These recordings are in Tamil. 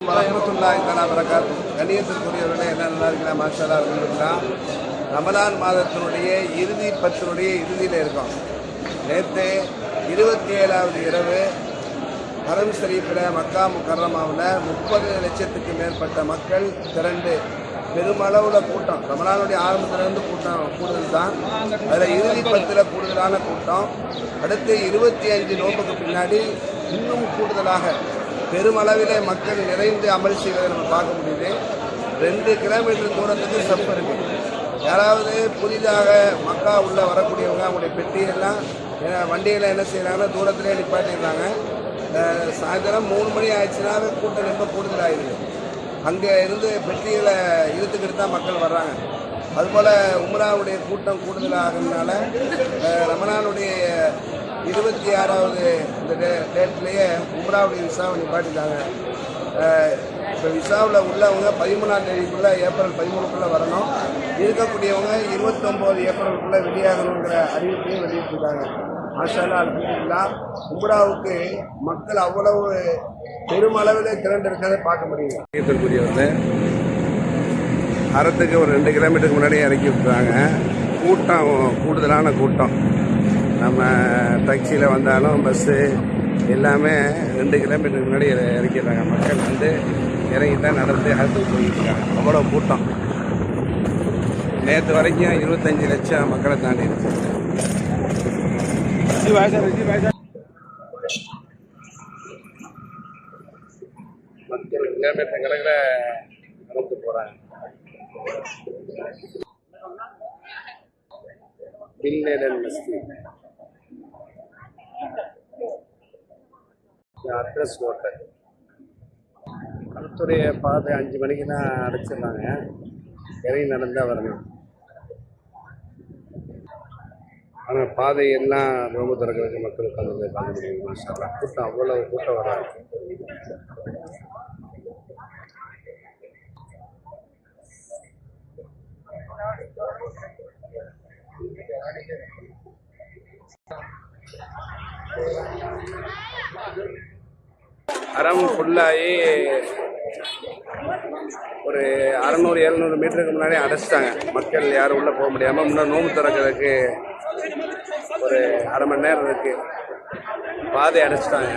வரமத்துல்லாஹி தலா வரகாத்து கண்ணியத்திற்குரியவர்களே என்ன நல்லா இருக்கலாம் மாஷாலா இருக்கலாம் ரமலான் மாதத்தினுடைய இறுதி பத்தினுடைய இறுதியில் இருக்கோம். நேற்று இருபத்தி ஏழாவது இரவு ஹரம் ஷரீஃபில் மக்கா முக்கரமாவில் முப்பது லட்சத்துக்கு மேற்பட்ட மக்கள் திரண்டு பெருமளவில் கூட்டம். ரமலானுடைய ஆரம்பத்திலிருந்து கூட்டம் கூடுதல் தான் அதில் இறுதி பத்தில் கூடுதலான கூட்டம். அடுத்து இருபத்தி அஞ்சு நோம்புக்கு பின்னாடி இன்னும் கூடுதலாக பெருமளவிலே மக்கள் நிறைந்து அமல் செய்வதை நம்ம பார்க்க முடியுது. ரெண்டு கிலோமீட்டர் தூரத்துக்கு ஸ்டெப் இருக்கு. யாராவது புதிதாக மக்கா உள்ள வரக்கூடியவங்க அவங்களுடைய பெட்டியெல்லாம் வண்டியில் என்ன செய்கிறாங்கன்னா தூரத்திலே நிப்பாட்டிடுறாங்க. சாயந்தரம் மூணு மணி ஆயிடுச்சுன்னா கூட்டம் ரொம்ப கூடுதலாகிடுது அங்கே இருந்து பெட்டிகளை இழுத்துக்கிட்டு தான் மக்கள் வர்றாங்க. அதுபோல் உம்ராவுடைய கூட்டம் கூடுதலாகிறதுனால ரமணானுடைய இருபத்தி ஆறாவது இந்த டே டேட்லேயே உம்ராவுடைய விசாவை நிப்பாட்டிட்டாங்க. இப்போ விசாவில் உள்ளவங்க பதிமூணாம் தேதிக்குள்ளே ஏப்ரல் பதிமூணுக்குள்ளே வரணும். இருக்கக்கூடியவங்க இருபத்தொம்போது ஏப்ரலுக்குள்ளே வெளியாகணுங்கிற அறிவிப்பையும் வெளியிட்டிருக்காங்க. மாஷாலா அல்ஹம்துலில்லா உம்ராவுக்கு மக்கள் அவ்வளவு பெருமளவில் திரண்டு இருக்கிறதை பார்க்க முடியும் இதற்குரியவங்க அறத்துக்கு ஒரு ரெண்டு கிலோமீட்டருக்கு முன்னாடியே இறக்கி விட்டுறாங்க. கூட்டம் கூடுதலான கூட்டம். நம்ம டாக்ஸியில் வந்தாலும் பஸ்ஸு எல்லாமே ரெண்டு கிலோமீட்டருக்கு முன்னாடி இற- இறக்கிடுறாங்க. மக்கள் வந்து இறங்கி தான் நடந்து அறுத்துக்கு போயிட்டுருக்காங்க. அவ்வளோ கூட்டம். நேற்று வரைக்கும் இருபத்தஞ்சி லட்சம் மக்களை தாண்டி இருக்கு மக்கள் கிலோமீட்டர் கணக்கில் நடந்து போகிறாங்க பில்லேடன் மஸ்தி அட்ரஸ் ஹோட்டல் அடுத்துடைய பாதை அஞ்சு மணிக்கு தான் அடைச்சிருந்தாங்க. இறங்கி நடந்தால் வரணும். ஆனால் பாதை எல்லாம் ரொம்ப திறக்கிறதுக்கு மக்கள் உட்காந்து பார்க்க முடியும் மாஷா கூட்டம் அவ்வளோ கூட்டம் வராது. அறம் ஃபுல்லாகி ஒரு அறநூறு எழுநூறு மீட்டருக்கு முன்னாடி அடைச்சிட்டாங்க. மக்கள் யாரும் உள்ளே போக முடியாமல் இன்னும் நோம்பு திறக்கிறதுக்கு ஒரு அரை மணி நேரம் இருக்குது பாதை அடைச்சிட்டாங்க.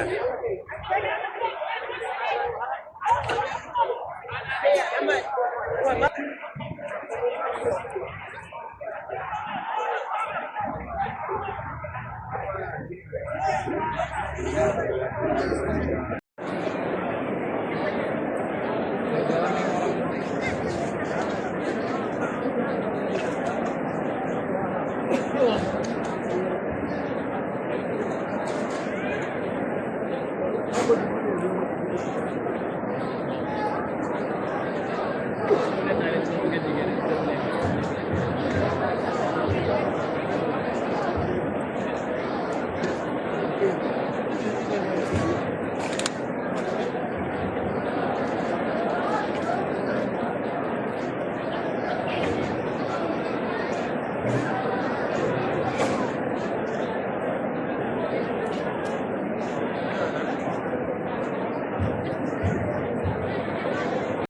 Good.